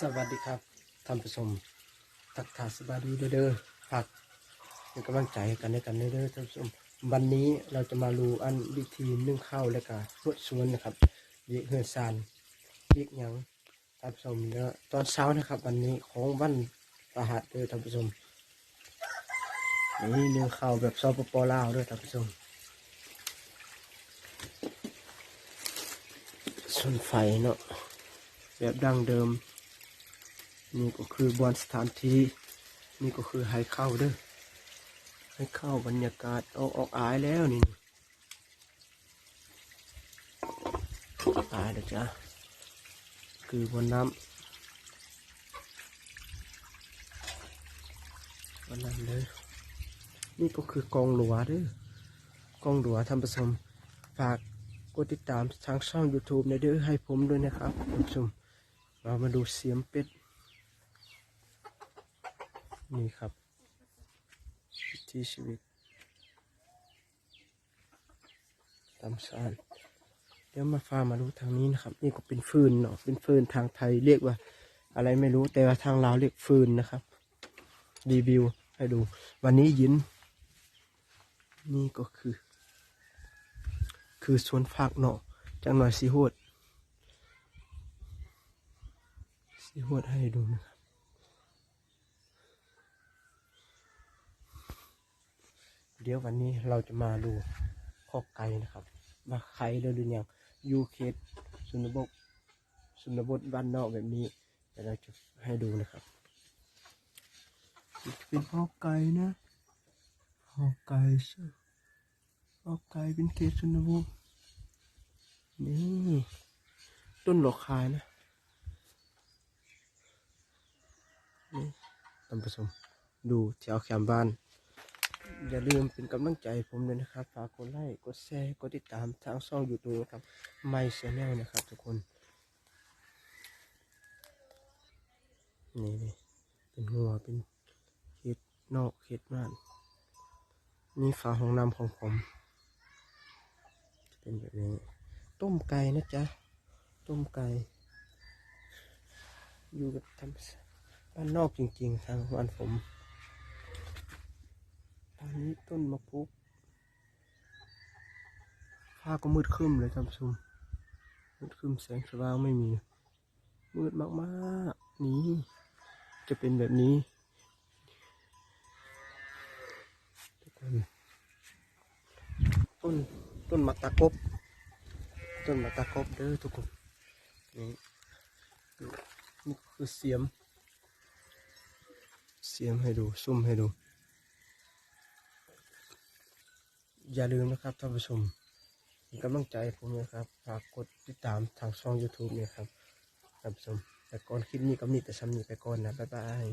สวัสดีครับท่านผู้ชมทักทายสบายดีเด้อเด้อฝากเป็นกำลังใจให้กันในกันเด้อเด้อท่านผู้ชมวันนี้เราจะมาดูอันวิธีนึ่งข้าวและก็รวดสวนนะครับเยกเฮือนซานเยกยังท่านผู้ชมเด้อตอนเช้านะครับ วันนี้ของวันประหัสเด้อท่านผู้ชมนี่นึ่งข้าวแบบซอปปลาวด้อท่านผู้ชมส่วนไฟเนาะแบบดั้งเดิม นี่ก็คือบอนสถานที่นี่ก็คือให้เข้าเด้อให้เข้าบรรยากาศเอาออกอายแล้วนี่อายเด้อจ้ะคือบนน้ำบนน้ำเลยนี่ก็คือกองหลัวเด้อกองหลัวทำผสมฝากกดติดตามทางช่อง YouTube ในเด้อให้ผมด้วยนะครับท่านผู้ชมเรามาดูเสียมเป็ด นี่ครับวิถีชีวิตตามสานเดี๋ยวมาฟ้ามาดูทางนี้นะครับ นี่ก็เป็นฟืนเนาะเป็นฟืนทางไทยเรียกว่า อะไรไม่รู้แต่ว่าทางลาวเรียกฟืนนะครับรีวิวให้ดู วันนี้ยิน นี่ก็คือ คือสวนผักเนาะจังหน่อยสีหดสีหดให้ดูนะครับ เดี๋ยววันนี้เราจะมาดูข้อไก่นะครับว่าไข่หรือยังยูเคสสุนบกสุนบทบ้านนอกแบบนี้เดี๋ยวเราจะให้ดูนะครับเป็นข้อไก่นะข้อไก่ใช่ข้อไก่เป็นเคสสุนบกนี่ต้นหลอกคายนะนี่ท่านผู้ชมดูแถวแคมบ้าน อย่าลืมเป็นกำลังใจผมด้วยนะครับ ฝากกดไลค์ กดแชร์ กดติดตามทางช่องยูทูบนะครับไม่ชแนลนะครับทุกคน นี่นี่เป็นหัวเป็นเห็ดนอกเห็ดบ้าน นี่ฝาห้องน้ำของผมจะเป็นแบบนี้ ต้มไก่นะจ๊ะ ต้มไก่ อยู่กับธรรมชาติบ้านนอกจริงๆ ทางบ้านผม นี้ต้นมะพร้าวฟ้าก็มืดครึ้มเลยท่านผู้ชมมืดครึ้มแสงสว่างไม่มี มืดมากๆ นี่จะเป็นแบบนี้ทุกคนต้นต้นมะตะกบ ต้นมะตะกบเด้อทุกคนนี่นี่คือเสียม เสียมให้ดูซุ่มให้ดู อย่าลืมนะครับท่านผู้ชมเป็นกำลังใจผมนะครับฝากกดติดตามทางช่อง YouTube เนี่ยครับท่านผู้ชมแต่ก่อนคลิปนี้ก็มีแต่ซ้ำนี้ไปก่อนนะบ๊ายบาย